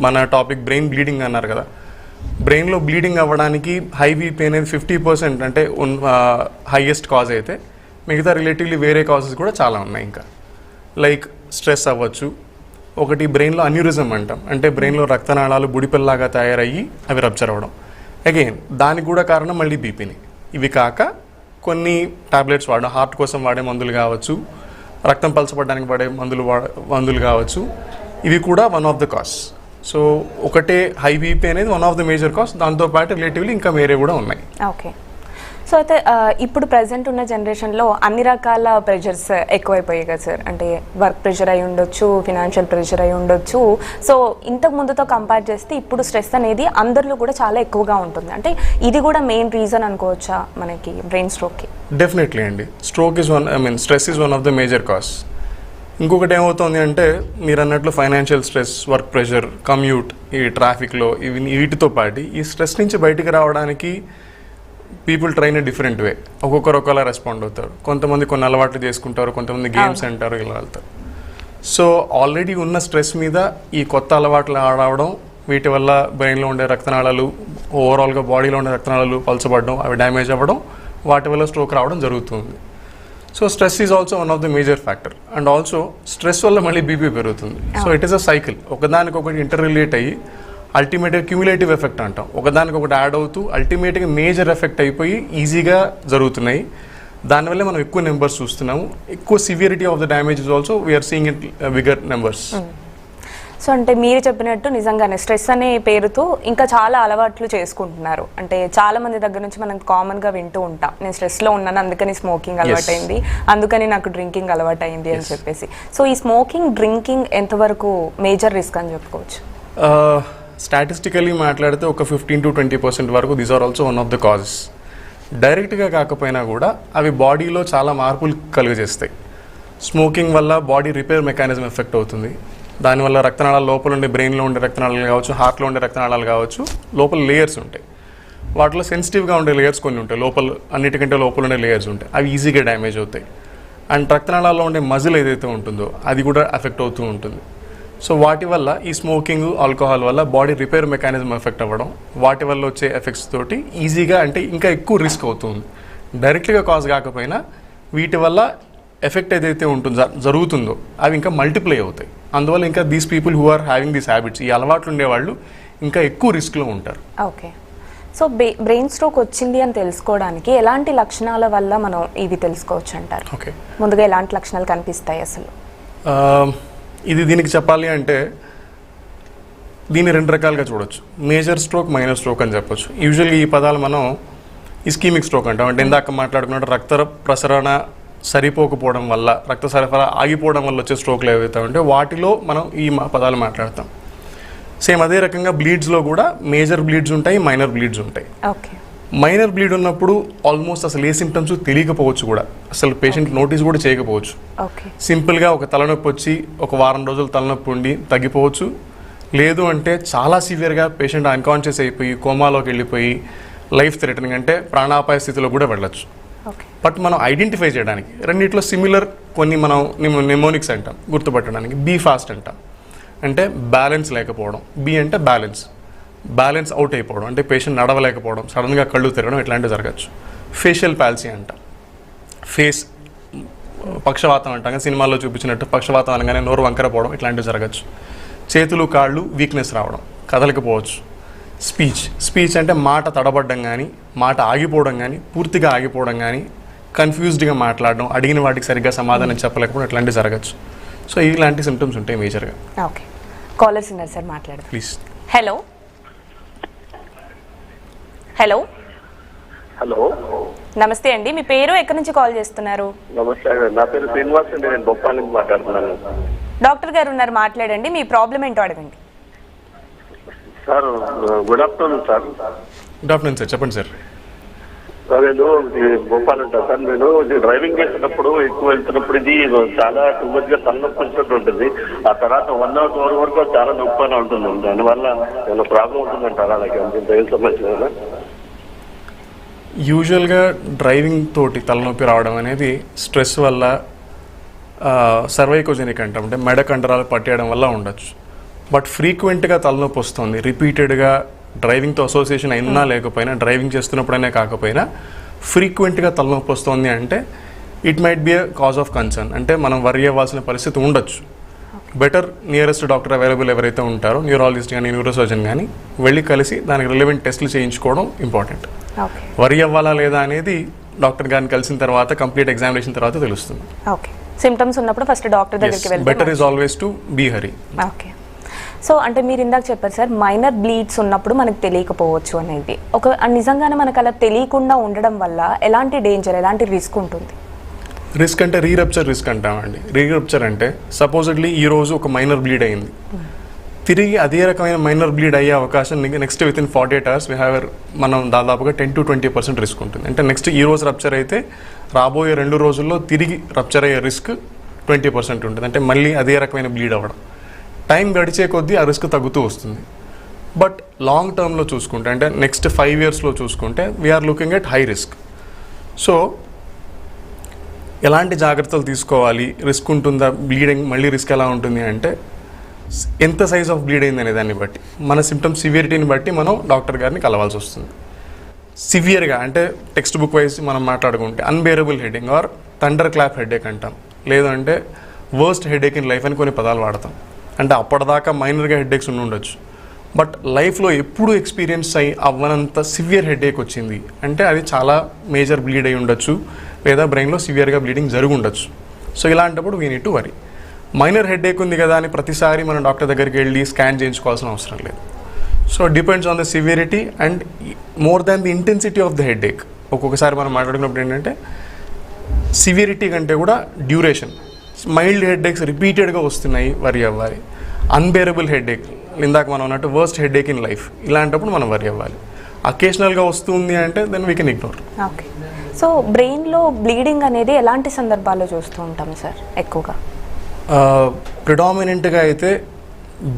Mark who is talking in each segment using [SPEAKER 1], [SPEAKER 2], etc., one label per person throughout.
[SPEAKER 1] మన topic brain bleeding అన్నారు కదా. బ్రెయిన్లో బ్లీడింగ్ అవ్వడానికి హై బీపీ అనేది ఫిఫ్టీ పర్సెంట్ అంటే హైయెస్ట్ కాజ్ అయితే మిగతా రిలేటివ్లీ వేరే కాజెస్ కూడా చాలా ఉన్నాయి ఇంకా. లైక్ స్ట్రెస్ అవ్వచ్చు. ఒకటి బ్రెయిన్లో అన్యూరిజం అంటాం. అంటే బ్రెయిన్లో రక్తనాళాలు బుడిపిల్లలాగా తయారయ్యి అవి రప్చర్ అవ్వడం. అగైన్ దానికి కూడా కారణం మళ్ళీ బీపీని. ఇవి కాక కొన్ని టాబ్లెట్స్ వాడడం హార్ట్ కోసం వాడే మందులు కావచ్చు రక్తం పలచబడడానికి వాడే మందులు వా మందులు కావచ్చు. ఇవి కూడా one of the cause so ఒకటే హై బీపీ అనేది one of the major cause దాంతోపాటు రిలేటివ్లీ ఇంకా వేరే కూడా ఉన్నాయి.
[SPEAKER 2] ఓకే. సో అయితే ఇప్పుడు ప్రజెంట్ ఉన్న జనరేషన్లో అన్ని రకాల ప్రెషర్స్ ఎక్కువైపోయాయి కదా సార్. అంటే వర్క్ ప్రెషర్ అయి ఉండొచ్చు ఫినాన్షియల్ ప్రెషర్ అయి ఉండొచ్చు. సో ఇంతకు ముందుతో కంపేర్ చేస్తే ఇప్పుడు స్ట్రెస్ అనేది అందరిలో కూడా చాలా ఎక్కువగా ఉంటుంది. అంటే ఇది కూడా మెయిన్ రీజన్ అనుకోవచ్చా మనకి బ్రెయిన్ స్ట్రోక్కి
[SPEAKER 1] డెఫినెట్లీ అండి. Stroke is one I mean stress is one of the major cause ఇంకొకటి ఏమవుతుంది అంటే మీరు అన్నట్లు financial stress work pressure commute ఈ ట్రాఫిక్లో ఇవి వీటితో పాటు ఈ స్ట్రెస్ నుంచి బయటికి రావడానికి పీపుల్ ట్రైన్ డిఫరెంట్ వే ఒక్కొక్కరు ఒకలా రెస్పాండ్ అవుతారు. కొంతమంది కొన్ని అలవాట్లు చేసుకుంటారు కొంతమంది గేమ్స్ అంటారు ఇలా వెళ్తారు. సో ఆల్రెడీ ఉన్న స్ట్రెస్ మీద ఈ కొత్త అలవాట్లు ఆడవడం వీటి వల్ల బ్రెయిన్లో ఉండే రక్తనాళాలు ఓవరాల్గా బాడీలో ఉండే రక్తనాళాలు పలచబడడం అవి డ్యామేజ్ అవ్వడం వాటి వల్ల స్ట్రోక్ రావడం జరుగుతుంది. So stress is also one of the major factor and also stress వల్ల మళ్ళీ బీపీ పెరుగుతుంది. So it is a cycle ఒకదానికొకటి ఇంటర్ రిలేట్ అయ్యి అల్టిమేట్గా క్యూములేటివ్ ఎఫెక్ట్ అంటాం. ఒకదానికొకటి యాడ్ అవుతూ అల్టిమేట్గా మేజర్ ఎఫెక్ట్ అయిపోయి ఈజీగా జరుగుతున్నాయి. దానివల్ల మనం ఎక్కువ నెంబర్స్ చూస్తున్నాము. ఎక్కువ severity of the damage is also we are seeing it bigger numbers
[SPEAKER 2] so అంటే మీరు చెప్పినట్టు నిజంగానే స్ట్రెస్ అనే పేరుతో ఇంకా చాలా అలవాట్లు చేసుకుంటున్నారు. అంటే చాలా మంది దగ్గర నుంచి మనం కామన్గా వింటూ ఉంటాం. నేను స్ట్రెస్లో ఉన్నాను అందుకని స్మోకింగ్ అలవాటైంది అందుకని నాకు డ్రింకింగ్ అలవాటైంది అని చెప్పేసి. సో ఈ స్మోకింగ్ డ్రింకింగ్ ఎంతవరకు మేజర్ రిస్క్ అని చెప్పుకోవచ్చు?
[SPEAKER 1] స్టాటిస్టికలీ మాట్లాడితే ఒక ఫిఫ్టీన్ టు ట్వంటీ పర్సెంట్ వరకు these are also one of the causes డైరెక్ట్గా కాకపోయినా కూడా అవి బాడీలో చాలా మార్పులు కలుగజేస్తాయి. స్మోకింగ్ వల్ల బాడీ రిపేర్ మెకానిజం ఎఫెక్ట్ అవుతుంది. దానివల్ల రక్తనాళాల లోపల ఉండే బ్రెయిన్లో ఉండే రక్తనాళాలు కావచ్చు హార్ట్లో ఉండే రక్తనాళాలు కావచ్చు లోపల లేయర్స్ ఉంటాయి. వాటిలో సెన్సిటివ్గా ఉండే లేయర్స్ కొన్ని ఉంటాయి. లోపల అన్నిటికంటే లోపల ఉండే లేయర్స్ ఉంటాయి. అవి ఈజీగా డ్యామేజ్ అవుతాయి. అండ్ రక్తనాళాల్లో ఉండే మజిల్ ఏదైతే ఉంటుందో అది కూడా ఎఫెక్ట్ అవుతూ ఉంటుంది. సో వాటి వల్ల ఈ స్మోకింగ్ ఆల్కహాల్ వల్ల బాడీ రిపేర్ మెకానిజం ఎఫెక్ట్ అవ్వడం వాటి వల్ల వచ్చే ఎఫెక్ట్స్ తోటి ఈజీగా అంటే ఇంకా ఎక్కువ రిస్క్ అవుతుంది డైరెక్ట్గా కాజ్ కాకపోయినా వీటి వల్ల ఎఫెక్ట్ ఏదైతే ఉంటుందో జరుగుతుందో అవి ఇంకా మల్టిప్లై అవుతాయి. అందువల్ల ఇంకా these people who are having these habits ఈ అలవాట్లు ఉండేవాళ్ళు ఇంకా ఎక్కువ రిస్క్లో ఉంటారు.
[SPEAKER 2] ఓకే సో బ్రెయిన్ స్ట్రోక్ వచ్చింది అని తెలుసుకోవడానికి ఎలాంటి లక్షణాల వల్ల మనం ఇవి తెలుసుకోవచ్చు అంటారు?
[SPEAKER 1] ఓకే
[SPEAKER 2] ముందుగా ఎలాంటి లక్షణాలు కనిపిస్తాయి అసలు?
[SPEAKER 1] ఇది దీనికి చెప్పాలి అంటే దీన్ని రెండు రకాలుగా చూడొచ్చు. మేజర్ స్ట్రోక్ మైనర్ స్ట్రోక్ అని చెప్పొచ్చు. యూజువల్గా ఈ పదాలు మనం ఇస్కీమిక్ స్ట్రోక్ అంటాం. అంటే ఇందాక మాట్లాడుకున్నట్టు రక్త ప్రసరణ సరిపోకపోవడం వల్ల రక్త సరఫరా ఆగిపోవడం వల్ల వచ్చే స్ట్రోక్లు ఏవైతే ఉంటే వాటిలో మనం ఈ మా- పదాలు మాట్లాడతాం. సేమ్ అదే రకంగా బ్లీడ్స్లో కూడా మేజర్ బ్లీడ్స్ ఉంటాయి మైనర్ బ్లీడ్స్ ఉంటాయి.
[SPEAKER 2] ఓకే
[SPEAKER 1] మైనర్ బ్లీడ్ ఉన్నప్పుడు ఆల్మోస్ట్ అసలు ఏ సిమ్టమ్స్ తెలియకపోవచ్చు కూడా. అసలు పేషెంట్ నోటీస్ కూడా చేయకపోవచ్చు. సింపుల్గా ఒక తలనొప్పి వచ్చి ఒక వారం రోజులు తలనొప్పి ఉండి తగ్గిపోవచ్చు. లేదు అంటే చాలా సివియర్గా పేషెంట్ అన్కాన్షియస్ అయిపోయి కోమాలోకి వెళ్ళిపోయి లైఫ్ థ్రెటనింగ్ అంటే ప్రాణాపాయ స్థితిలో కూడా వెళ్ళొచ్చు. బట్ మనం ఐడెంటిఫై చేయడానికి రెండిట్లో సిమిలర్ కొన్ని మనం నెమోనిక్స్ అంటాం గుర్తుపట్టడానికి. బీ ఫాస్ట్ అంటాం. అంటే బ్యాలెన్స్ లేకపోవడం. బి అంటే బ్యాలెన్స్. బ్యాలెన్స్ అవుట్ అయిపోవడం. అంటే పేషెంట్ నడవలేకపోవడం సడన్గా కళ్ళు తిరగడం ఇట్లాంటివి జరగచ్చు. ఫేషియల్ పాలసీ అంటాం. ఫేస్ పక్షవాతం అంటాం. సినిమాల్లో చూపించినట్టు పక్షవాతం అనగానే నోరు వంకరపోవడం ఇట్లాంటివి జరగచ్చు. చేతులు కాళ్ళు వీక్నెస్ రావడం. కదలకపోవచ్చు. స్పీచ్. స్పీచ్ అంటే మాట తడబడ్డం కానీ మాట ఆగిపోవడం కానీ పూర్తిగా ఆగిపోవడం కానీ కన్ఫ్యూజ్డ్గా మాట్లాడడం అడిగిన వాటికి సరిగ్గా సమాధానం చెప్పలేకపోవడం ఇట్లాంటివి జరగచ్చు. సో ఇలాంటి సిమ్టమ్స్ ఉంటాయి మేజర్గా
[SPEAKER 2] ఓకే. కాలర్స్ ఉన్నారు సార్ మాట్లాడదాం.
[SPEAKER 1] ప్లీజ్
[SPEAKER 2] హలో హలో
[SPEAKER 3] హలో
[SPEAKER 2] నమస్తే అండి. మీ పేరు ఎక్కడి నుంచి కాల్ చేస్తున్నారు?
[SPEAKER 3] నమస్తే అండి. నా పేరు శ్రీనివాస్ అండి. నేను బొప్పాల నుంచి మాట్లాడుతున్నాను.
[SPEAKER 2] డాక్టర్ గారు ఉన్నారు. మాట్లాడండి. మీ ప్రాబ్లం ఏంటో అడగండి.
[SPEAKER 3] Sir good afternoon sir.
[SPEAKER 1] Good afternoon sir చెప్పండి సార్.
[SPEAKER 3] నేను భోపాల్ ఉంటాను సార్. నేను డ్రైవింగ్ చేసినప్పుడు ఎక్కువ వెళ్తున్నప్పుడు ఇది చాలా టూ మచ్గా తలనొప్పి వచ్చినట్టు ఉంటుంది. ఆ తర్వాత వన్ అవర్ టూ అవర్ వరకు చాలా నొప్పి అని ఉంటుంది. దానివల్ల ఏమైనా ప్రాబ్లం ఉంటుందంటారా? అంత బ్రెయిన్ సంబంధించిన
[SPEAKER 1] యూజువల్గా డ్రైవింగ్ తోటి తలనొప్పి రావడం అనేది స్ట్రెస్ వల్ల సర్వైకోజెనిక్ అంటాం. అంటే మెడ కండరాలు పట్టేయడం వల్ల ఉండొచ్చు. బట్ ఫ్రీక్వెంట్గా తలనొప్పి వస్తుంది. రిపీటెడ్గా డ్రైవింగ్తో అసోసియేషన్ అయినా లేకపోయినా డ్రైవింగ్ చేస్తున్నప్పుడైనా కాకపోయినా ఫ్రీక్వెంట్గా తలనొప్పి వస్తుంది అంటే it might be a cause of concern అంటే మనం వరి అవ్వాల్సిన పరిస్థితి ఉండొచ్చు. బెటర్ నియరెస్ట్ డాక్టర్ అవైలబుల్ ఎవరైతే ఉంటారో న్యూరాలజిస్ట్ కానీ న్యూరోసర్జన్ కానీ వెళ్ళి కలిసి దానికి రిలవెంట్ టెస్టులు చేయించుకోవడం ఇంపార్టెంట్ వరి అవ్వాలా లేదా అనేది డాక్టర్ గారిని కలిసిన తర్వాత కంప్లీట్ ఎగ్జామినేషన్ తర్వాత తెలుస్తుంది.
[SPEAKER 2] ఓకే సిమ్టమ్స్ ఉన్నప్పుడు ఫస్ట్ డాక్టర్ దగ్గరికి వెళ్తే
[SPEAKER 1] better is always to be hurry
[SPEAKER 2] okay so అంటే మీరు ఇందాక చెప్పారు సార్ మైనర్ బ్లీడ్స్ ఉన్నప్పుడు మనకు తెలియకపోవచ్చు అనేది. ఒక నిజంగానే మనకు అలా తెలియకుండా ఉండడం వల్ల ఎలాంటి డేంజర్ ఎలాంటి రిస్క్ ఉంటుంది?
[SPEAKER 1] రిస్క్ అంటే రీరప్చర్ రిస్క్ అంటామండి. రీరప్చర్ అంటే సపోజెడ్లీ ఈ రోజు ఒక మైనర్ బ్లీడ్ అయింది. తిరిగి అదే రకమైన మైనర్ బ్లీడ్ అయ్యే అవకాశం next within forty eight hours we have మనం దాదాపుగా ten to twenty percent risk ఉంటుంది. అంటే నెక్స్ట్ ఈ రోజు రప్చర్ అయితే రాబోయే రెండు రోజుల్లో తిరిగి రప్చర్ అయ్యే రిస్క్ ట్వంటీ పర్సెంట్ ఉంటుంది. అంటే మళ్ళీ అదే రకమైన బ్లీడ్ అవ్వడం. టైం గడిచే కొద్దీ ఆ రిస్క్ తగ్గుతూ వస్తుంది. బట్ లాంగ్ టర్మ్లో చూసుకుంటే అంటే నెక్స్ట్ ఫైవ్ ఇయర్స్లో చూసుకుంటే we are looking at high risk so ఎలాంటి జాగ్రత్తలు తీసుకోవాలి? రిస్క్ ఉంటుందా? బ్లీడింగ్ మళ్ళీ రిస్క్ ఎలా ఉంటుంది అంటే ఎంత సైజ్ ఆఫ్ బ్లీడ్ అయింది అనే దాన్ని బట్టి మన సిమ్టమ్ సివియరిటీని బట్టి మనం డాక్టర్ గారిని కలవాల్సి వస్తుంది. సివియర్గా అంటే టెక్స్ట్ బుక్ వైజ్ మనం మాట్లాడుకుంటే unbearable heading or thunder clap headache అంటాం. లేదంటే వర్స్ట్ హెడేక్ ఇన్ లైఫ్ అని కొన్ని పదాలు వాడతాం. అంటే అప్పటిదాకా మైనర్గా హెడేక్స్ ఉండి ఉండొచ్చు. బట్ లైఫ్లో ఎప్పుడు ఎక్స్పీరియన్స్ అయ్యి అవ్వనంత సివియర్ హెడేక్ వచ్చింది. అంటే అది చాలా మేజర్ బ్లీడ్ అయి ఉండొచ్చు. లేదా బ్రెయిన్లో సివియర్గా బ్లీడింగ్ జరిగి ఉండొచ్చు. సో ఇలాంటప్పుడు we need to worry. Minor headache ఉంది కదా అని ప్రతిసారి మనం డాక్టర్ దగ్గరికి వెళ్ళి స్కాన్ చేయించుకోవాల్సిన అవసరం లేదు. So depends on the severity and more than the intensity of the headache. ఒక్కొక్కసారి మనం మాట్లాడుకున్నప్పుడు ఏంటంటే సివియరిటీ కంటే కూడా డ్యూరేషన్. మైల్డ్ హెడేక్స్ రిపీటెడ్గా వస్తున్నాయి వరి అవ్వాలి. అన్బేరబుల్ హెడేక్ ఇందాక మనం అన్నట్టు వర్స్ట్ హెడేక్ ఇన్ లైఫ్ ఇలాంటప్పుడు మనం వరి అవ్వాలి. అకేషనల్గా వస్తుంది అంటే then we can ignore
[SPEAKER 2] okay so బ్రెయిన్లో బ్లీడింగ్ అనేది ఎలాంటి సందర్భాల్లో చూస్తూ ఉంటాం సార్ ఎక్కువగా.
[SPEAKER 1] ప్రిడామినెంట్గా అయితే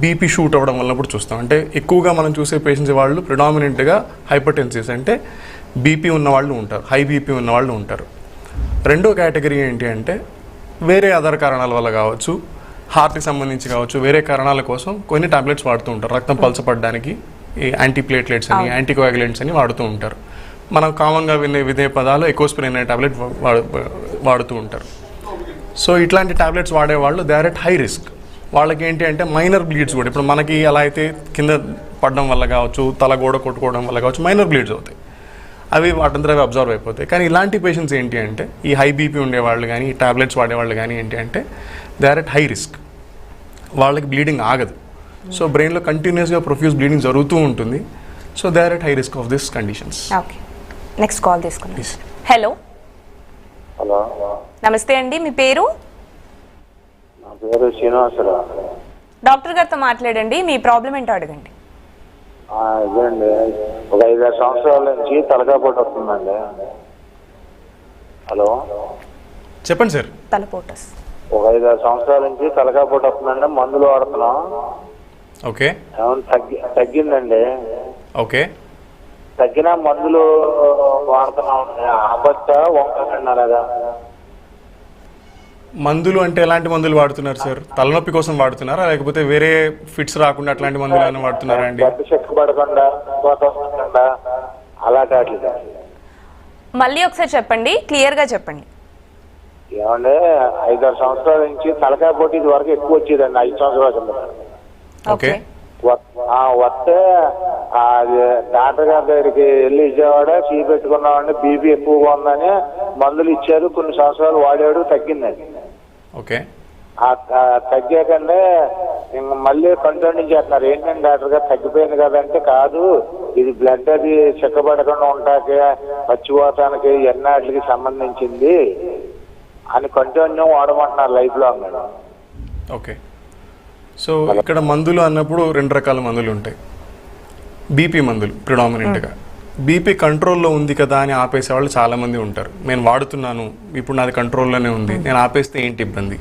[SPEAKER 1] బీపీ షూట్ అవ్వడం వల్లప్పుడు చూస్తాం. అంటే ఎక్కువగా మనం చూసే పేషెంట్స్ వాళ్ళు ప్రిడామినెంట్గా హైపర్ టెన్సిస్ అంటే బీపీ ఉన్న వాళ్ళు ఉంటారు. హై బీపీ ఉన్న వాళ్ళు ఉంటారు. రెండో కేటగిరీ ఏంటి అంటే వేరే అదర్ కారణాల వల్ల కావచ్చు హార్ట్కి సంబంధించి కావచ్చు వేరే కారణాల కోసం కొన్ని టాబ్లెట్స్ వాడుతూ ఉంటారు. రక్తం పలచపడడానికి ఈ యాంటీప్లేట్లెట్స్ అని యాంటీకోయాగులెంట్స్ అని వాడుతూ ఉంటారు. మనం కామన్గా వినే వినే పదాలు ఎకోస్పిరిన్ అనే టాబ్లెట్ వాడు వాడుతూ ఉంటారు. సో ఇట్లాంటి టాబ్లెట్స్ వాడేవాళ్ళు they are at high risk. వాళ్ళకి ఏంటి అంటే మైనర్ బ్లీడ్స్ కూడా. ఇప్పుడు మనకి ఎలా అయితే కింద పడడం వల్ల కావచ్చు తల గోడ కొట్టుకోవడం వల్ల కావచ్చు మైనర్ బ్లీడ్స్ అవుతాయి. అవి వాటంతా అవి అబ్జర్వ్ అయిపోతాయి. కానీ ఇలాంటి పేషెంట్స్ ఏంటి అంటే ఈ హై బీపీ ఉండేవాళ్ళు కానీ ఈ టాబ్లెట్స్ వాడేవాళ్ళు కానీ ఏంటి అంటే they are at high risk వాళ్ళకి బ్లీడింగ్ ఆగదు. సో బ్రెయిన్లో కంటిన్యూస్గా ప్రొఫ్యూస్ బ్లీడింగ్ జరుగుతూ ఉంటుంది. So they are at high risk of this conditions
[SPEAKER 2] okay next call
[SPEAKER 1] Please.
[SPEAKER 2] Hello
[SPEAKER 4] hello
[SPEAKER 2] నమస్తే అండి మీ పేరు?
[SPEAKER 4] నా పేరు శ్రీనివాసరావు.
[SPEAKER 2] డాక్టర్ గారితో మాట్లాడండి మీ ప్రాబ్లం ఏంటో అడగండి.
[SPEAKER 4] ఇదండి. ఒక ఐదారు సంవత్సరాల నుంచి తలకాయ పొట్టు వస్తుందండి. హలో?
[SPEAKER 1] చెప్పండి సార్.
[SPEAKER 2] తలపోటస్
[SPEAKER 4] ఒక ఐదారు సంవత్సరాల నుంచి తలకాయ పొట్టు వస్తుందండి. మందులు వాడుతున్నాం.
[SPEAKER 1] ఓకే.
[SPEAKER 4] తగ్గి తగ్గిందండి.
[SPEAKER 1] ఓకే.
[SPEAKER 4] తగ్గిన మందులు వాడుతున్నాం. ఆపచ్చా? వంకండి అలాగా
[SPEAKER 1] మందులు అంటే ఎలాంటి మందులు వాడుతున్నారు సార్ తలనొప్పి కోసం వాడుతున్నారా? లేకపోతే వేరే ఫిట్స్ రాకుండా అట్లాంటి మందులు ఏమైనా వాడుతున్నారా అండి?
[SPEAKER 4] పడకుండా అలాంటి
[SPEAKER 2] మళ్ళీ ఒకసారి చెప్పండి క్లియర్గా చెప్పండి.
[SPEAKER 4] ఏమంటే ఐదారు సంవత్సరాల నుంచి తలకాయ ఇది వరకు ఎక్కువ వచ్చేదండి ఐదు సంవత్సరాల కింద.
[SPEAKER 1] ఓకే.
[SPEAKER 4] వస్తే అది డాక్టర్ గారి దగ్గరికి వెళ్ళి విజయవాడ చీ పెట్టుకున్నామండి బీపీ ఎక్కువగా ఉందని మందులు ఇచ్చారు కొన్ని సంవత్సరాలు వాడాడు తగ్గిందండి.
[SPEAKER 1] ఓకే.
[SPEAKER 4] తగ్గాకంటే మళ్ళీ కంటిన్యూ చేస్తున్నారు. ఏంటంటే డాక్టర్ గారు తగ్గిపోయింది కదంటే కాదు. ఇది బ్లడ్ అది చెక్కబడకుండా ఉంటాకి మర్చిపోతానికి ఎన్నాటికి సంబంధించింది అని కంటిన్యూ వాడమంటున్నారు లైఫ్లో మేడం.
[SPEAKER 1] ఓకే. సో ఇక్కడ మందులు అన్నప్పుడు రెండు రకాల మందులు ఉంటాయి. బీపీ మందులు ప్రిడామినెంట్గా బీపీ కంట్రోల్లో ఉంది కదా అని ఆపేసే వాళ్ళు చాలామంది ఉంటారు. నేను వాడుతున్నాను ఇప్పుడు నాది కంట్రోల్లోనే ఉంది నేను ఆపేస్తే ఏంటి ఇబ్బంది?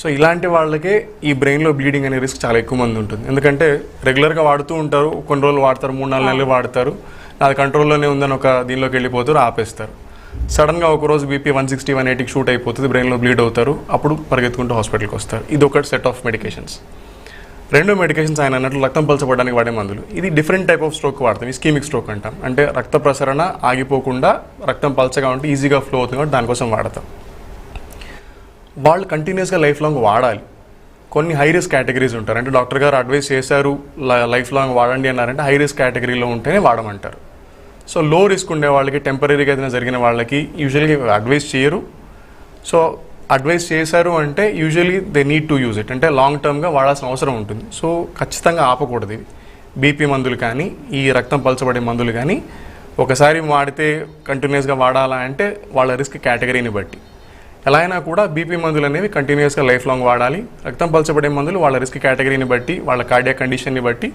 [SPEAKER 1] సో ఇలాంటి వాళ్ళకే ఈ బ్రెయిన్లో బ్లీడింగ్ అనే రిస్క్ చాలా ఎక్కువ మంది ఉంటుంది. ఎందుకంటే రెగ్యులర్గా వాడుతూ ఉంటారు కొన్ని రోజులు వాడతారు మూడు నాలుగు నెలలు వాడతారు నాది కంట్రోల్లోనే ఉందని ఒక దీనిలోకి వెళ్ళిపోతారు ఆపేస్తారు. సడన్గా ఒకరోజు బీపీ వన్ సిక్స్టీ వన్ ఎయిటీకి షూట్ అయిపోతుంది బ్రెయిన్లో బ్లీడ్ అవుతారు అప్పుడు పరిగెత్తుకుంటూ హాస్పిటల్కి వస్తారు. ఇది ఒక సెట్ ఆఫ్ మెడికేషన్స్. రెండు మెడికేషన్స్ ఆయన అన్నట్లు రక్తం పలచబడడానికి వాడే మందులు. ఇది డిఫరెంట్ టైప్ ఆఫ్ స్ట్రోక్ వాడతాం. ఇస్కీమిక్ స్ట్రోక్ అంటాం. అంటే రక్త ప్రసరణ ఆగిపోకుండా రక్తం పలచగా ఉంటే ఈజీగా ఫ్లో అవుతుంది కాబట్టి దానికోసం వాడతాం. వాళ్ళు కంటిన్యూస్గా లైఫ్ లాంగ్ వాడాలి. కొన్ని హై రిస్క్ కేటగిరీస్ ఉంటారు. అంటే డాక్టర్ గారు అడ్వైస్ చేశారు లైఫ్ లాంగ్ వాడండి అన్నారంటే హై రిస్క్ కేటగిరీలో ఉంటేనే వాడమంటారు. సో లో రిస్క్ ఉండే వాళ్ళకి టెంపరీగా ఏదైనా జరిగిన వాళ్ళకి యూజువల్గా అడ్వైస్ చేయరు. సో అడ్వైస్ చేశారు అంటే usually they need to use it అంటే లాంగ్ టర్మ్గా వాడాల్సిన అవసరం ఉంటుంది. సో ఖచ్చితంగా ఆపకూడదు ఇవి బీపీ మందులు కానీ ఈ రక్తం పలచబడే మందులు కానీ ఒకసారి వాడితే కంటిన్యూస్గా వాడాలా అంటే వాళ్ళ రిస్క్ కేటగిరీని బట్టి. ఎలా అయినా కూడా బీపీ మందులు అనేవి కంటిన్యూస్గా లైఫ్ లాంగ్ వాడాలి. రక్తం పలచబడే మందులు వాళ్ళ రిస్క్ కేటగిరీని బట్టి వాళ్ళ కార్డియా కండిషన్ని బట్టి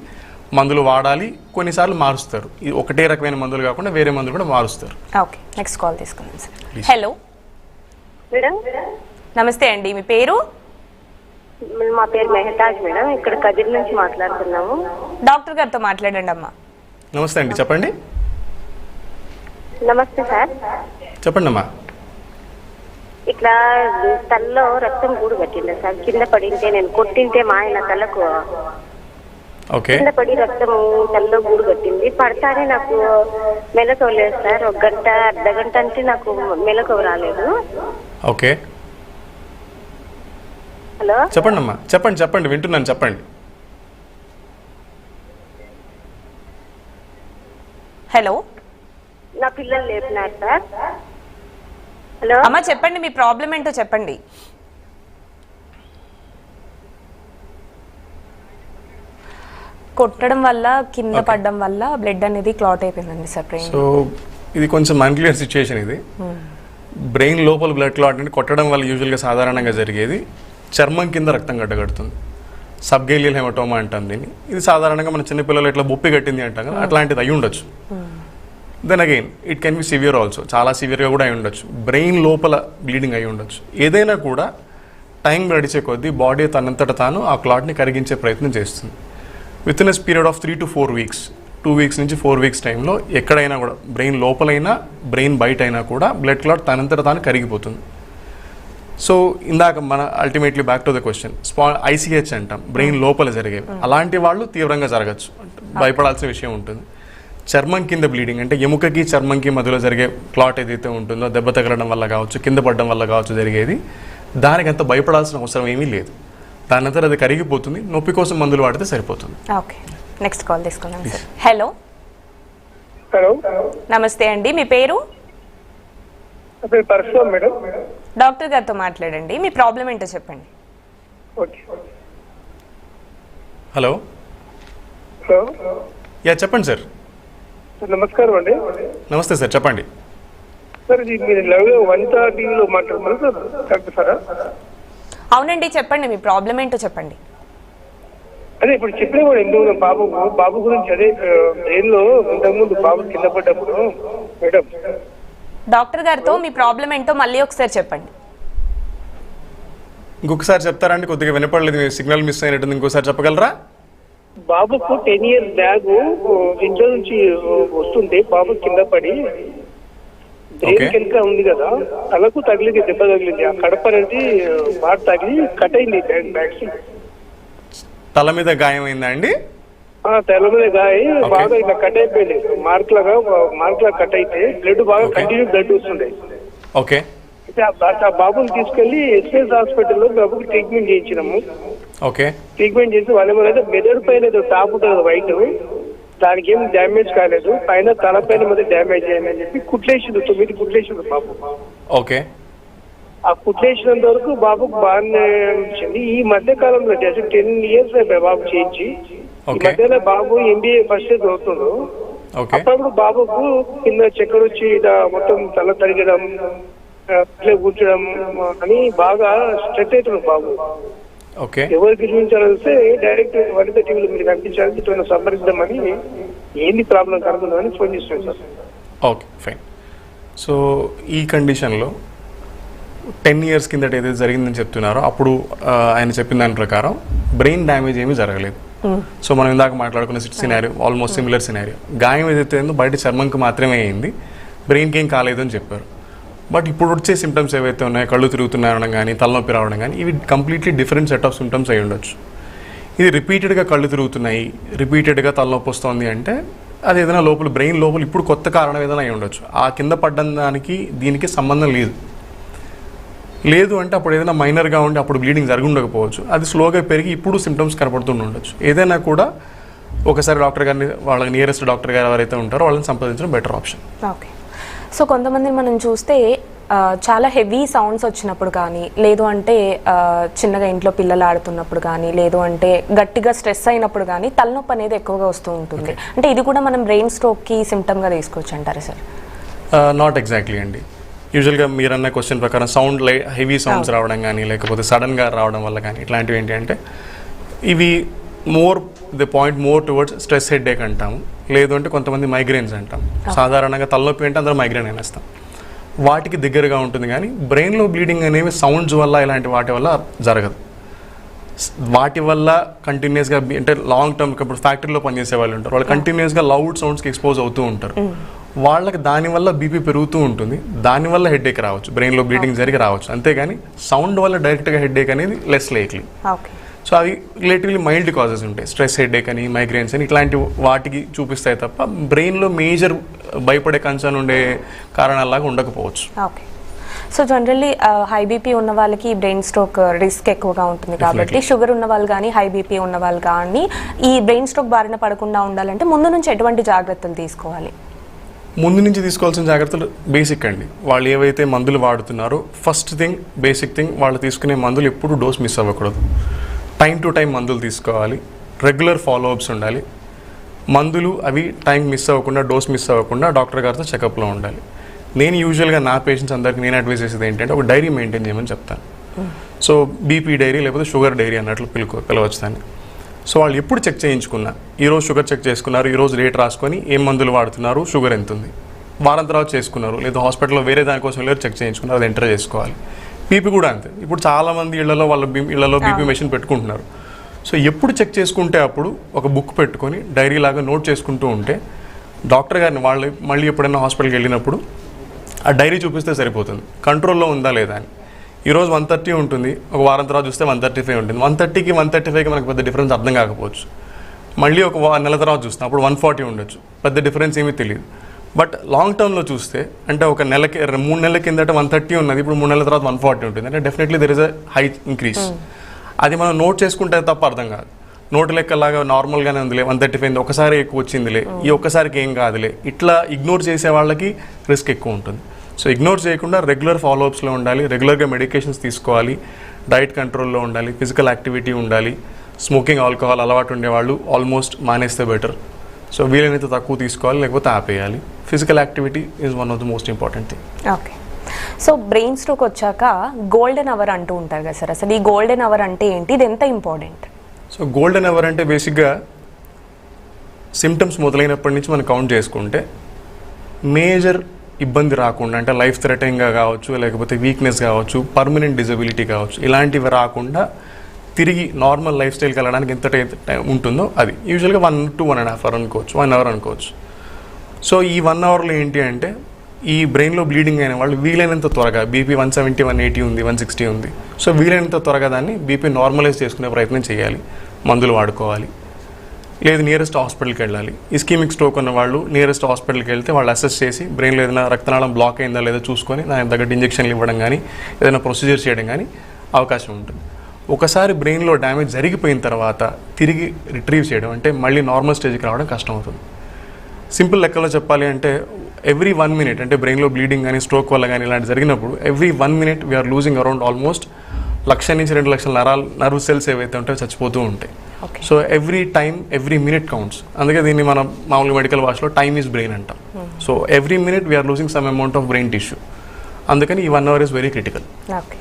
[SPEAKER 1] మందులు వాడాలి. కొన్నిసార్లు మారుస్తారు. ఇది ఒకటే రకమైన మందులు కాకుండా వేరే మందులు కూడా మారుస్తారు.
[SPEAKER 2] ఓకే నెక్స్ట్ కాల్ తీసుకుందాం సార్ హలో
[SPEAKER 5] మేడం?
[SPEAKER 2] నమస్తే అండి మీ పేరు?
[SPEAKER 5] మా పేరు మెహతాజ్ మేడం ఇక్కడ కదిరి నుంచి మాట్లాడుతున్నాము.
[SPEAKER 2] డాక్టర్ గారితో మాట్లాడండి అమ్మా.
[SPEAKER 1] నమస్తే అండి చెప్పండి.
[SPEAKER 5] నమస్తే సార్.
[SPEAKER 1] చెప్పండి అమ్మా.
[SPEAKER 5] ఇట్లా తలలో రక్తం గూడు కట్టింది సార్? కింద పడింటే నేను కొట్టింటే మా ఆయన తలకు
[SPEAKER 1] ఓకే.
[SPEAKER 5] కింద పడి రక్తం తలలో గూడు కట్టింది. పడతానే నాకు మెలకువ లేదు సార్. ఒక గంట అర్ధ గంట అంటే నాకు మెలకువ రాలేదు.
[SPEAKER 1] ఓకే.
[SPEAKER 5] హలో?
[SPEAKER 1] చెప్పండి అమ్మా చెప్పండి చెప్పండి వింటున్నాను చెప్పండి.
[SPEAKER 2] హలో?
[SPEAKER 5] నా పిల్లలు లేపినారు సార్. హలో?
[SPEAKER 2] అమ్మ చెప్పండి మీ ప్రాబ్లం ఏంటో చెప్పండి. కొట్టడం వల్ల కింద పడడం వల్ల బ్లడ్ అనేది క్లాట్ అయిపోయిందండి సార్
[SPEAKER 1] సో ఇది కొంచెం అన్క్లియర్ సిచ్యుయేషన్ ఇది. బ్రెయిన్ లోపల బ్లడ్ క్లాట్ అంటే కొట్టడం వల్ల యూజువల్గా సాధారణంగా జరిగేది. చర్మం కింద రక్తం గడ్డగడుతుంది. సబ్గేలియల్ హెమటోమా అంటాం దీన్ని. ఇది సాధారణంగా మన చిన్నపిల్లలు ఇట్లా బొప్పి కట్టింది అంటాం కదా అట్లాంటిది అయి ఉండొచ్చు. Then again it can be severe also చాలా సివియర్గా కూడా అయి ఉండొచ్చు. బ్రెయిన్ లోపల బ్లీడింగ్ అయి ఉండొచ్చు. ఏదైనా కూడా టైం గడిచే కొద్దీ బాడీ తనంతట తాను ఆ క్లాట్ని కరిగించే ప్రయత్నం చేస్తుంది. Within yes period of three to four weeks two weeks నుంచి ఫోర్ వీక్స్ టైంలో ఎక్కడైనా కూడా బ్రెయిన్ లోపలైనా బ్రెయిన్ బయట అయినా కూడా బ్లడ్ క్లాట్ తనంతట తాను కరిగిపోతుంది. సో ఇందాక మన ultimately back to the question spa ICH అంటాం బ్రెయిన్ లోపల జరిగేవి అలాంటి వాళ్ళు తీవ్రంగా జరగచ్చు. భయపడాల్సిన విషయం ఉంటుంది. చర్మం కింద బ్లీడింగ్ అంటే ఎముకకి చర్మంకి మధ్యలో జరిగే క్లాట్ ఏదైతే ఉంటుందో దెబ్బ తగలడం వల్ల కావచ్చు కింద పడడం వల్ల కావచ్చు జరిగేది దానికి అంత భయపడాల్సిన అవసరం ఏమీ లేదు. దానంతా అది కరిగిపోతుంది నొప్పి కోసం మందులు వాడితే సరిపోతుంది.
[SPEAKER 2] ఓకే నెక్స్ట్ కాల్ తీసుకుందాం సార్ హలో
[SPEAKER 6] హలో
[SPEAKER 2] నమస్తే అండి మీ పేరు?
[SPEAKER 6] మేడం.
[SPEAKER 2] డాక్టర్ గారితో మాట్లాడండి మీ ప్రాబ్లం ఏంటో చెప్పండి.
[SPEAKER 6] ఓకే.
[SPEAKER 1] హలో
[SPEAKER 6] హలో
[SPEAKER 1] యా చెప్పండి సార్
[SPEAKER 6] సార్ నమస్కారం అండి.
[SPEAKER 1] నమస్తే సార్ చెప్పండి.
[SPEAKER 6] సార్ ఇది మీరు లవ్ వనిత టీవీలో మాట్లాడుతున్నారు సార్? డాక్టర్ సారా?
[SPEAKER 2] అవునండి చెప్పండి మీ ప్రాబ్లం ఏంటో చెప్పండి.
[SPEAKER 6] అదే ఇప్పుడు చెప్పిన కూడా ఎందుకు బాబు? బాబు గురించి అదే బ్రెయిన్లో ఇంతకుముందు బాబు కింద పడ్డప్పుడు మేడం.
[SPEAKER 2] డాక్టర్ గారితో మీ ప్రాబ్లం ఏంటో మళ్ళీ ఒకసారి చెప్పండి.
[SPEAKER 1] ఇంకొకసారి చెప్తారండి? కొద్దిగా వినపడలేదు సిగ్నల్ మిస్ అయినట్టుంది. ఇంకోసారి చెప్పగలరా?
[SPEAKER 6] బాబుకు టెన్ ఇయర్స్ బ్యాగ్ ఇంట్లో నుంచి వస్తుంటే బాబు కింద పడి బ్రెయిన్. కింద ఉంది కదా తలకు తగిలింది దెబ్బ తగిలింది. ఆ కడప అనేది బాగా తగిలి కట్ అయింది బ్యాక్ బ్యాక్ సైడ్.
[SPEAKER 1] తల మీద గాయమైందా అండి
[SPEAKER 6] తెల్ల మీద గాయ బాగా ఇట్లా కట్ అయిపోయింది. మార్క్ లాగా మార్క్ లాగా కట్ అయితే బ్లడ్ బాగా. కంటిన్యూ బ్లడ్ వస్తుండే.
[SPEAKER 1] ఓకే.
[SPEAKER 6] ఆ బాబుని తీసుకెళ్ళి ఎస్ఎస్ హాస్పిటల్లో బాబుకి ట్రీట్మెంట్ చేయించినాము.
[SPEAKER 1] ఓకే.
[SPEAKER 6] ట్రీట్మెంట్ చేసి వాళ్ళు ఏమన్నా మెదడు పైన ఏదో టాప్ ఉంటుంది వైట్. దానికి ఏం డ్యామేజ్ కాలేదు. పైన తల పైన మీద డ్యామేజ్ అయింది అని చెప్పి కుట్లేసిండు తొమ్మిది కుట్లేసిండు బాబు.
[SPEAKER 1] ఓకే.
[SPEAKER 6] ఆ కుట్లేసినంత వరకు బాబుకు బాగానే అనిపించింది. ఈ మధ్య కాలంలో జస్ట్ టెన్ ఇయర్స్ అయిపోయి బాబు చేయించి ఈ. మధ్యలో బాబు ఎంబీఏ ఫస్ట్ ఇయర్ చదువుతుండు
[SPEAKER 1] ఓకే.
[SPEAKER 6] అప్పుడప్పుడు బాబుకు కింద చక్కెర వచ్చి మొత్తం తల తరగడం ఇట్లా కూర్చోడం అని బాగా స్ట్రెస్ అవుతున్నాడు బాబు.
[SPEAKER 1] ఓకే.
[SPEAKER 6] ఎవరికి చూపించాలంటే డైరెక్ట్ వనిత టీవీలో మీరు కనిపించాలని ఇట్లా సంప్రదిద్దామని ఏంది ప్రాబ్లం కనుగొందామని ఫోన్ చేస్తున్నాను సార్.
[SPEAKER 1] Okay fine. సో ఈ కండిషన్లో టెన్ ఇయర్స్ కిందట ఏదైతే జరిగిందని చెప్తున్నారో అప్పుడు ఆయన చెప్పిన దాని ప్రకారం బ్రెయిన్ డ్యామేజ్ ఏమీ జరగలేదు. సో మనం ఇందాక మాట్లాడుకున్న సినారియో ఆల్మోస్ట్ సిమిలర్ సినారియో. గాయం ఏదైతే ఉందో బయట చర్మంకి మాత్రమే అయింది. బ్రెయిన్కి ఏం కాలేదు అని చెప్పారు. బట్ ఇప్పుడు వచ్చే సిమ్టమ్స్ ఏవైతే ఉన్నాయో కళ్ళు తిరుగుతున్నాయనడం కానీ తలనొప్పి రావడం కానీ ఇవి completely different set of symptoms అయి ఉండొచ్చు. ఇది రిపీటెడ్గా కళ్ళు తిరుగుతున్నాయి రిపీటెడ్గా తలనొప్పి వస్తుంది అంటే అది ఏదైనా లోపల బ్రెయిన్ లోపల ఇప్పుడు కొత్త కారణం ఏదైనా అయి ఉండొచ్చు. ఆ కింద పడ్డ దానికి దీనికి సంబంధం లేదు. లేదు అంటే అప్పుడు ఏదైనా మైనర్గా ఉండి అప్పుడు బ్లీడింగ్ జరిగి ఉండకపోవచ్చు అది స్లోగా పెరిగి ఇప్పుడు సిమ్టమ్స్ కనపడుతూ ఉండొచ్చు. ఏదైనా కూడా ఒకసారి డాక్టర్ గారిని వాళ్ళకి నియరెస్ట్ డాక్టర్ గారు ఎవరైతే ఉంటారో వాళ్ళని సంప్రదించడం బెటర్ ఆప్షన్
[SPEAKER 2] ఓకే సో కొంతమంది మనం చూస్తే చాలా హెవీ సౌండ్స్ వచ్చినప్పుడు కానీ లేదు అంటే చిన్నగా ఇంట్లో పిల్లలు ఆడుతున్నప్పుడు కానీ లేదు అంటే గట్టిగా స్ట్రెస్ అయినప్పుడు కానీ తలనొప్పి అనేది ఎక్కువగా వస్తూ ఉంటుంది. అంటే ఇది కూడా మనం బ్రెయిన్ స్ట్రోక్కి సిమ్టమ్గా తీసుకోవచ్చు అంటారా సార్
[SPEAKER 1] నాట్ ఎగ్జాక్ట్లీ అండి. యూజువల్గా మీరన్న క్వశ్చన్ ప్రకారం సౌండ్ లై హెవీ సౌండ్స్ రావడం కానీ లేకపోతే సడన్గా రావడం వల్ల కానీ ఇట్లాంటివి ఏంటి అంటే ఇవి more the point more towards stress headache అంటాము లేదు అంటే కొంతమంది మైగ్రేన్స్ అంటాం. సాధారణంగా తలనొప్పి అంటే అందరూ మైగ్రేన్ అనేస్తాం. వాటికి దగ్గరగా ఉంటుంది కానీ బ్రెయిన్లో బ్లీడింగ్ అనేవి సౌండ్స్ వల్ల ఇలాంటి వాటి వల్ల జరగదు. వాటి వల్ల కంటిన్యూస్గా అంటే లాంగ్ టర్మ్ ఇప్పుడు ఫ్యాక్టరీలో పనిచేసే వాళ్ళు ఉంటారు. వాళ్ళు కంటిన్యూస్గా లౌడ్ సౌండ్స్కి ఎక్స్పోజ్ అవుతూ ఉంటారు. వాళ్ళకి దానివల్ల బీపీ పెరుగుతూ ఉంటుంది. దానివల్ల హెడ్ రావచ్చు. బ్రెయిన్లో బ్లీడింగ్ జరిగి రావచ్చు. అంతేగాని సౌండ్ వల్ల డైరెక్ట్గా హెడ్ అనేది లెస్ లేక్లీ సో అవి రిలేటివ్లీ మైల్డ్ కాజెస్ ఉంటాయి. స్ట్రెస్ హెడ్ అని మైగ్రేన్స్ అని ఇట్లాంటి వాటికి చూపిస్తాయి తప్ప బ్రెయిన్లో మేజర్ భయపడే కన్సర్న్ ఉండే కారణాలాగా ఉండకపోవచ్చు.
[SPEAKER 2] Okay. So generally high BP ఉన్న వాళ్ళకి బ్రెయిన్ స్ట్రోక్ రిస్క్ ఎక్కువగా ఉంటుంది కాబట్టి. షుగర్ ఉన్న వాళ్ళు కానీ హై బీపీ ఉన్న వాళ్ళు కానీ ఈ బ్రెయిన్ స్ట్రోక్ బారిన పడకుండా ఉండాలంటే ముందు నుంచి ఎటువంటి జాగ్రత్తలు తీసుకోవాలి?
[SPEAKER 1] ముందు నుంచి తీసుకోవాల్సిన జాగ్రత్తలు బేసిక్ అండి. వాళ్ళు ఏవైతే మందులు వాడుతున్నారో ఫస్ట్ థింగ్ బేసిక్ థింగ్ వాళ్ళు తీసుకునే మందులు ఎప్పుడు డోస్ మిస్ అవ్వకూడదు. టైం టు టైం మందులు తీసుకోవాలి. రెగ్యులర్ ఫాలో అప్స్ ఉండాలి. మందులు అవి టైం మిస్ అవ్వకుండా డోస్ మిస్ అవ్వకుండా డాక్టర్ గారితో చెకప్లో ఉండాలి. నేను యూజువల్గా నా పేషెంట్స్ అందరికి నేను అడ్వైస్ చేసేది ఏంటంటే ఒక డైరీ మెయింటైన్ చేయమని చెప్తాను. సో బీపీ డైరీ లేకపోతే షుగర్ డైరీ అన్నట్లు పిలుకో పిలవచ్చు దాన్ని. సో వాళ్ళు ఎప్పుడు చెక్ చేయించుకున్నా ఈరోజు షుగర్ చెక్ చేసుకున్నారు ఈరోజు రేట్ రాసుకొని ఏం మందులు వాడుతున్నారు షుగర్ ఎంత ఉంది వారం తర్వాత చేసుకున్నారు లేదా హాస్పిటల్లో వేరే దానికోసం లేరు చెక్ చేయించుకున్నారు అది ఎంటర్ చేసుకోవాలి. బీపీ కూడా అంతే. ఇప్పుడు చాలామంది ఇళ్ళలో వాళ్ళ బీ ఇళ్ళలో బీపీ మెషిన్ పెట్టుకుంటున్నారు. సో ఎప్పుడు చెక్ చేసుకుంటే అప్పుడు ఒక బుక్ పెట్టుకొని డైరీ లాగా నోట్ చేసుకుంటూ ఉంటే డాక్టర్ గారిని వాళ్ళు మళ్ళీ ఎప్పుడైనా హాస్పిటల్కి వెళ్ళినప్పుడు ఆ డైరీ చూపిస్తే సరిపోతుంది. కంట్రోల్లో ఉందా లేదా అని. ఈరోజు వన్ థర్టీ ఉంటుంది. ఒక వారం తర్వాత చూస్తే వన్ థర్టీ ఫైవ్ ఉంటుంది. వన్ థర్టీకి వన్ థర్టీ ఫైవ్కి మనకు పెద్ద డిఫరెన్స్ అర్థం కాకపోవచ్చు. మళ్ళీ ఒక నెల తర్వాత చూస్తాం. అప్పుడు వన్ ఫార్టీ ఉండొచ్చు. పెద్ద డిఫరెన్స్ ఏమీ తెలియదు బట్ లాంగ్ టర్మ్లో చూస్తే అంటే ఒక నెలకి మూడు నెలల కిందట వన్ థర్టీ ఉన్నది. ఇప్పుడు మూడు నెలల తర్వాత వన్ ఫార్టీ ఉంటుంది. అంటే definitely there is a high increase అది మనం నోట్ చేసుకుంటే తప్ప అర్థం కాదు. నోటు లెక్కలాగా నార్మల్గానే ఉందిలే వన్ థర్టీ ఫైవ్ ఒకసారి ఎక్కువ వచ్చిందిలే ఈ ఒక్కసారికి ఏం కాదులే. ఇట్లా ఇగ్నోర్ చేసే వాళ్ళకి రిస్క్ ఎక్కువ ఉంటుంది. సో ఇగ్నోర్ చేయకుండా రెగ్యులర్ ఫాలోఅప్స్లో ఉండాలి రెగ్యులర్గా మెడికేషన్స్ తీసుకోవాలి డైట్ కంట్రోల్లో ఉండాలి ఫిజికల్ యాక్టివిటీ ఉండాలి స్మోకింగ్ ఆల్కహాల్ అలవాటు ఉండేవాళ్ళు ఆల్మోస్ట్ మానేస్తే బెటర్. సో వీలైనంత తక్కువ తీసుకోవాలి లేకపోతే ఆపేయాలి. Physical activity is one of the most important thing
[SPEAKER 2] okay. So brain stroke వచ్చాక గోల్డెన్ అవర్ అంటూ ఉంటారు కదా సార్ అసలు ఈ గోల్డెన్ అవర్ అంటే ఏంటి? ఇది ఎంత ఇంపార్టెంట్
[SPEAKER 1] సో గోల్డెన్ అవర్ అంటే బేసిక్గా సిమ్టమ్స్ మొదలైనప్పటి నుంచి మనం కౌంట్ చేసుకుంటే మేజర్ ఇబ్బంది రాకుండా అంటే లైఫ్ థ్రెటనింగ్గా కావచ్చు లేకపోతే వీక్నెస్ కావచ్చు పర్మనెంట్ డిజబిలిటీ కావచ్చు ఇలాంటివి రాకుండా తిరిగి నార్మల్ లైఫ్ స్టైల్కి వెళ్ళడానికి ఎంత టైం ఉంటుందో అది. యూజువల్గా one to one and half hour అనుకోవచ్చు వన్ అవర్ అనుకోవచ్చు. సో ఈ వన్ అవర్లో ఏంటి అంటే ఈ బ్రెయిన్లో బ్లీడింగ్ అయిన వాళ్ళు వీలైనంత త్వరగా BP one seventy one eighty ఉంది వన్ సిక్స్టీ ఉంది. సో వీలైనంత త్వరగా దాన్ని బీపీ నార్మలైజ్ చేసుకునే ప్రయత్నం చేయాలి. మందులు వాడుకోవాలి. లేదు నియరెస్ట్ హాస్పిటల్కి వెళ్ళాలి. ఇస్కీమిక్ స్ట్రోక్ ఉన్న వాళ్ళు నియరెస్ట్ హాస్పిటల్కి వెళ్తే వాళ్ళు అసెస్ చేసి బ్రెయిన్లో ఏదైనా రక్తనాళం బ్లాక్ అయిందా లేదా చూసుకొని దాని తగ్గట్టు ఇంజెక్షన్లు ఇవ్వడం కానీ ఏదైనా ప్రొసీజర్ చేయడం కానీ అవకాశం ఉంటుంది. ఒకసారి బ్రెయిన్లో డ్యామేజ్ జరిగిపోయిన తర్వాత తిరిగి రిట్రీవ్ చేయడం అంటే మళ్ళీ నార్మల్ స్టేజ్కి రావడం కష్టం అవుతుంది సింపుల్ లెక్కలో చెప్పాలి అంటే ఎవ్రీ వన్ మినిట్ అంటే బ్రెయిన్లో బ్లీడింగ్ కానీ స్ట్రోక్ వల్ల కానీ ఇలాంటి జరిగినప్పుడు every one minute we are losing around almost లక్ష నుంచి రెండు లక్షల నరాలు నర్వ్ సెల్స్ ఏవైతే ఉంటాయో చచ్చిపోతూ ఉంటాయి. So every time every minute counts అందుకే దీన్ని మనం మామూలుగా మెడికల్ భాషలో టైమ్ ఈజ్ బ్రెయిన్ అంటాం. So every minute we are losing some amount of brain tissue అందుకని ఈ one hour is very critical
[SPEAKER 2] okay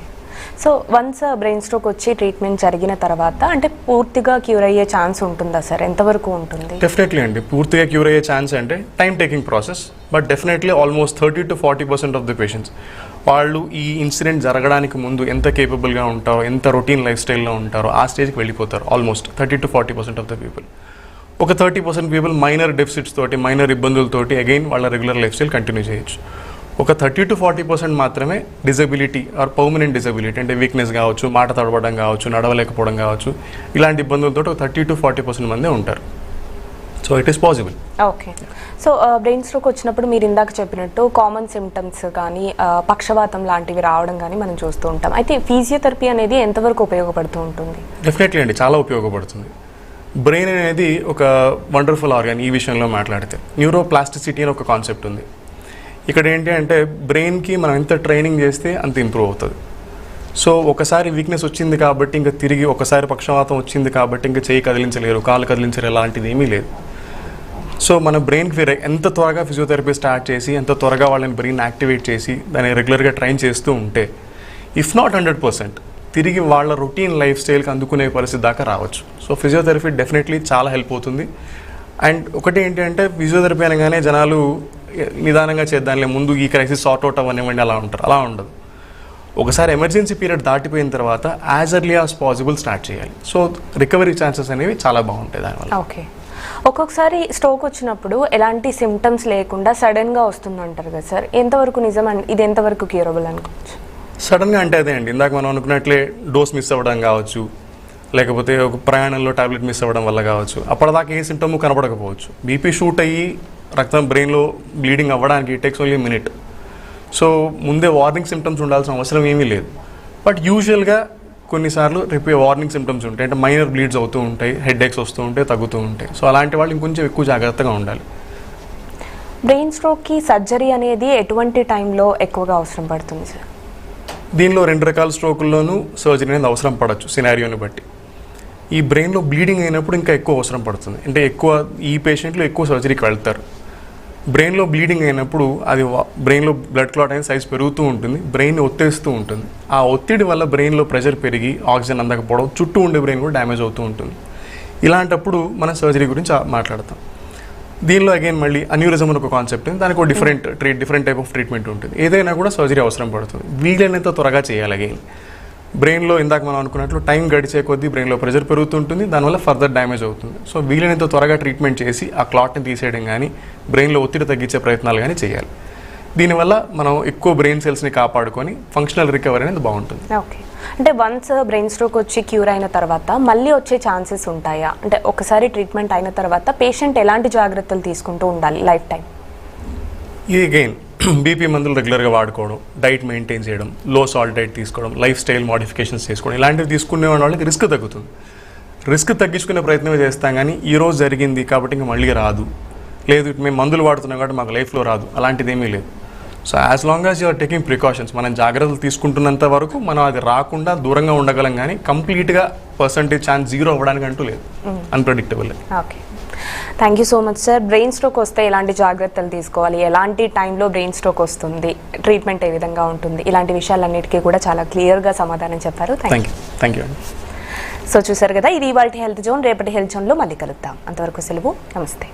[SPEAKER 2] so once brain stroke వచ్చి treatment జరిగిన తర్వాత అంటే పూర్తిగా క్యూర్ అయ్యే ఛాన్స్ ఉంటుందా సార్ ఎంతవరకు ఉంటుంది?
[SPEAKER 1] డెఫినెట్లీ అండి. పూర్తిగా క్యూర్ అయ్యే ఛాన్స్ అంటే time taking process but definitely almost thirty to forty percent of the patients వాళ్ళు ఈ ఇన్సిడెంట్ జరగడానికి ముందు ఎంత కేపబుల్గా ఉంటారో ఎంత రొటీన్ లైఫ్ స్టైల్లో ఉంటారో ఆ స్టేజ్కి వెళ్ళిపోతారు almost thirty to forty percent of the people ఒక thirty percent people minor deficits తోటి మైనర్ ఇబ్బందులతోటి అగైన్ వాళ్ళ రెగ్యులర్ లైఫ్ స్టైల్ కంటిన్యూ చేయొచ్చు. ఒక థర్టీ టు ఫార్టీ పర్సెంట్ మాత్రమే డిజబిలిటీ ఆర్ పర్మనెంట్ డిజబిలిటీ అంటే వీక్నెస్ కావచ్చు మాట తడబడడం కావచ్చు నడవలేకపోవడం కావచ్చు ఇలాంటి ఇబ్బందులతో ఒక థర్టీ టు ఫార్టీ పర్సెంట్ మందే ఉంటారు. So it is possible
[SPEAKER 2] okay so brain stroke వచ్చినప్పుడు మీరు ఇందాక చెప్పినట్టు కామన్ సిమ్టమ్స్ కానీ ఆ, పక్షవాతం లాంటివి రావడం కానీ మనం చూస్తూ ఉంటాం. అయితే ఫిజియోథెరపీ అనేది ఎంతవరకు ఉపయోగపడుతూ ఉంటుంది?
[SPEAKER 1] డెఫినెట్లీ అండి చాలా ఉపయోగపడుతుంది. బ్రెయిన్ అనేది ఒక వండర్ఫుల్ ఆర్గాన్ ఈ విషయంలో మాట్లాడితే. న్యూరోప్లాస్టిసిటీ అని ఒక కాన్సెప్ట్ ఉంది. ఇక్కడ ఏంటి అంటే బ్రెయిన్కి మనం ఎంత ట్రైనింగ్ చేస్తే అంత ఇంప్రూవ్ అవుతుంది. సో ఒకసారి వీక్నెస్ వచ్చింది కాబట్టి ఇంకా తిరిగి ఒకసారి పక్షవాతం వచ్చింది కాబట్టి ఇంకా చేయి కదిలించలేరు కాలు కదిలించలేరు అలాంటిది ఏమీ లేదు. సో మన బ్రెయిన్కి ఎంత త్వరగా ఫిజియోథెరపీ స్టార్ట్ చేసి ఎంత త్వరగా వాళ్ళని బ్రెయిన్ యాక్టివేట్ చేసి దాన్ని రెగ్యులర్గా ట్రైన్ చేస్తూ ఉంటే ఇఫ్ నాట్ హండ్రెడ్ పర్సెంట్ తిరిగి వాళ్ళ రొటీన్ లైఫ్ స్టైల్కి అందుకునే పరిస్థితి దాకా రావచ్చు. సో ఫిజియోథెరపీ డెఫినెట్లీ చాలా హెల్ప్ అవుతుంది. అండ్ ఒకటి ఏంటి అంటే ఫిజియోథెరపీ అనగానే జనాలు నిదానంగా చేద్దాంలే ముందు ఈ క్రైసిస్ సార్ట్ అవుట్ అవ్వనివ్వండి అలా ఉంటారు. అలా ఉండదు. ఒకసారి ఎమర్జెన్సీ పీరియడ్ దాటిపోయిన తర్వాత as early as possible start చేయాలి. సో రికవరీ ఛాన్సెస్ అనేవి చాలా బాగుంటాయి దానివల్ల.
[SPEAKER 2] ఓకే ఒక్కొక్కసారి స్ట్రోక్ వచ్చినప్పుడు ఎలాంటి సిమ్టమ్స్ లేకుండా సడన్గా వస్తుంది అంటారు కదా సార్? ఎంతవరకు నిజం ఇది ఎంతవరకు క్యూరబుల్ అనుకోవచ్చు?
[SPEAKER 1] సడన్గా అంటే అదే అండి. ఇందాక మనం అనుకున్నట్లే డోస్ మిస్ అవ్వడం కావచ్చు లేకపోతే ఒక ప్రయాణంలో టాబ్లెట్ మిస్ అవ్వడం వల్ల కావచ్చు. అప్పటిదాకా ఏ సిమ్టమ్ కనపడకపోవచ్చు. బీపీ షూట్ అయ్యి రక్తం బ్రెయిన్లో బ్లీడింగ్ అవ్వడానికి టేక్స్ ఓన్లీ మినిట్ సో ముందే వార్నింగ్ సిమ్టమ్స్ ఉండాల్సిన అవసరం ఏమీ లేదు. బట్ యూజువల్గా కొన్నిసార్లు రేపు వార్నింగ్ సిమ్టమ్స్ ఉంటాయి. అంటే మైనర్ బ్లీడ్స్ అవుతూ ఉంటాయి హెడ్ ఏక్స్ వస్తూ ఉంటాయి తగ్గుతూ ఉంటాయి. సో అలాంటి వాళ్ళు ఇంకొంచెం ఎక్కువ జాగ్రత్తగా ఉండాలి.
[SPEAKER 2] బ్రెయిన్ స్ట్రోక్కి సర్జరీ అనేది ఎటువంటి టైంలో ఎక్కువగా అవసరం పడుతుంది సార్
[SPEAKER 1] దీనిలో రెండు రకాల స్ట్రోకుల్లోనూ సర్జరీ అనేది అవసరం పడవచ్చు సినారియోని బట్టి. ఈ బ్రెయిన్లో బ్లీడింగ్ అయినప్పుడు ఇంకా ఎక్కువ అవసరం పడుతుంది. అంటే ఎక్కువ ఈ పేషెంట్లు ఎక్కువ సర్జరీకి వెళ్తారు. బ్రెయిన్లో బ్లీడింగ్ అయినప్పుడు అది బ్రెయిన్లో బ్లడ్ క్లాట్ అనేది సైజ్ పెరుగుతూ ఉంటుంది బ్రెయిన్ ఒత్తేస్తూ ఉంటుంది. ఆ ఒత్తిడి వల్ల బ్రెయిన్లో ప్రెషర్ పెరిగి ఆక్సిజన్ అందకపోవడం చుట్టూ ఉండే బ్రెయిన్ కూడా డ్యామేజ్ అవుతూ ఉంటుంది. ఇలాంటప్పుడు మనం సర్జరీ గురించి మాట్లాడతాం. దీనిలో అగైన్ మళ్ళీ అన్యూరిజం అని ఒక కాన్సెప్ట్ ఉంది. దానికి ఒక different treat different type of treatment ఉంటుంది. ఏదైనా కూడా సర్జరీ అవసరం పడుతుంది. వీలైనంత త్వరగా చేయాలి అగైన్ బ్రెయిన్లో ఇందాక మనం అనుకున్నట్లు టైం గడిచే కొద్దీ బ్రెయిన్లో ప్రెషర్ పెరుగుతుంటుంది దానివల్ల ఫర్దర్ డ్యామేజ్ అవుతుంది. సో వీలైనంత త్వరగా ట్రీట్మెంట్ చేసి ఆ క్లాట్ని తీసేయడం కానీ బ్రెయిన్లో ఒత్తిడి తగ్గించే ప్రయత్నాలు కానీ చేయాలి. దీనివల్ల మనం ఎక్కువ బ్రెయిన్ సెల్స్ని కాపాడుకొని ఫంక్షనల్ రికవరీ అనేది బాగుంటుంది.
[SPEAKER 2] ఓకే. అంటే వన్స్ బ్రెయిన్ స్ట్రోక్ వచ్చి క్యూర్ అయిన తర్వాత మళ్ళీ వచ్చే ఛాన్సెస్ ఉంటాయా? అంటే ఒకసారి ట్రీట్మెంట్ అయిన తర్వాత పేషెంట్ ఎలాంటి జాగ్రత్తలు తీసుకుంటూ ఉండాలి లైఫ్ టైం?
[SPEAKER 1] ఇది అగైన్ బీపీ మందులు రెగ్యులర్గా వాడుకోవడం డైట్ మెయింటైన్ చేయడం లో సాల్ట్ డైట్ తీసుకోవడం లైఫ్ స్టైల్ మోడిఫికేషన్స్ చేసుకోవడం ఇలాంటివి తీసుకునే వాళ్ళకి రిస్క్ తగ్గుతుంది. రిస్క్ తగ్గించుకునే ప్రయత్నమే చేస్తాం కానీ ఈ రోజు జరిగింది కాబట్టి ఇంకా మళ్ళీ రాదు. లేదు మేము మందులు వాడుతున్నాం కాబట్టి మాకు లైఫ్లో రాదు. అలాంటిది ఏమీ లేదు. So as long as you're taking precautions మనం జాగ్రత్తలు తీసుకుంటున్నంత వరకు మనం అది రాకుండా దూరంగా ఉండగలం కానీ కంప్లీట్గా పర్సంటేజ్ ఛాన్స్ జీరో అవ్వడానికి అంటూ లేదు. Unpredictable
[SPEAKER 2] okay thank you so much sir brain stroke వస్తే ఎలాంటి జాగ్రత్తలు తీసుకోవాలి? ఎలాంటి టైంలో బ్రెయిన్ స్ట్రోక్ వస్తుంది? ట్రీట్మెంట్ ఏ విధంగా ఉంటుంది? ఇలాంటి విషయాలన్నిటికీ కూడా చాలా క్లియర్గా సమాధానం చెప్పారు. Thank
[SPEAKER 1] you thank you
[SPEAKER 2] so చూసారు కదా ఇది ఇవాళ హెల్త్ జోన్ రేపటి హెల్త్ జోన్లో మళ్ళీ కలుద్దాం. అంతవరకు సెలవు. నమస్తే.